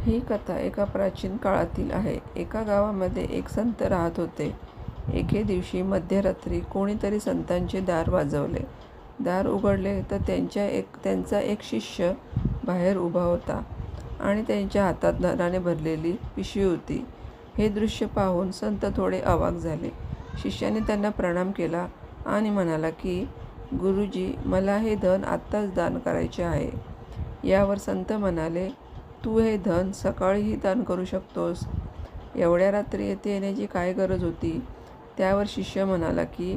ही कथा एका प्राचीन काळातील आहे. एका गावामध्ये एक संत राहत होते. एके दिवशी मध्यरात्री कोणीतरी संतांचे दार वाजवले. दार उघडले तर त्यांच्या एक त्यांचा एक शिष्य बाहेर उभा होता आणि त्यांच्या हातात धनाने भरलेली पिशवी होती. हे दृश्य पाहून संत थोडे अवाक झाले. शिष्याने त्यांना प्रणाम केला आणि म्हणाला की गुरुजी मला हे धन आत्ताच दान करायचे आहे. यावर संत म्हणाले तू हे धन सकाळीही दान करू शकतोस. एवढ्या रात्री येथे येण्याची काय गरज होती? त्यावर शिष्य म्हणाला की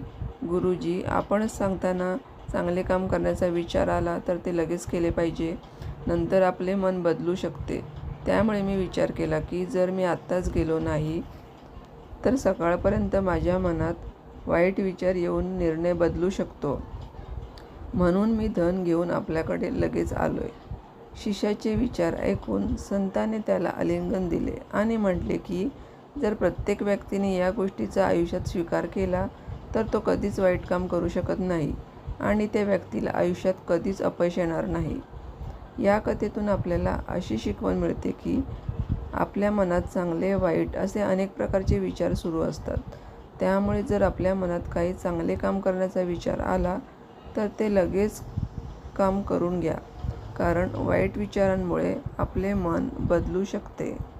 गुरुजी आपणच सांगताना चांगले काम करण्याचा विचार आला तर ते लगेच केले पाहिजे. नंतर आपले मन बदलू शकते. त्यामुळे मी विचार केला की जर मी आत्ताच गेलो नाही तर सकाळपर्यंत माझ्या मनात वाईट विचार येऊन निर्णय बदलू शकतो. म्हणून मी धन घेऊन आपल्याकडे लगेच आलो आहे शिष्याचे विचार ऐकून संताने त्याला आलिंगन दिले आणि म्हटले की जर प्रत्येक व्यक्तीने या गोष्टीचा आयुष्यात स्वीकार केला तर तो कधीच वाईट काम करू शकत नाही आणि त्या व्यक्तीला आयुष्यात कधीच अपयश येणार नाही. या कथेतून आपल्याला अशी शिकवण मिळते की आपल्या मनात चांगले वाईट असे अनेक प्रकारचे विचार सुरू असतात. त्यामुळे जर आपल्या मनात काही चांगले काम करण्याचा विचार आला तर ते लगेच काम करून घ्या. कारण वाईट विचारांमुळे आपले मन बदलू शकते.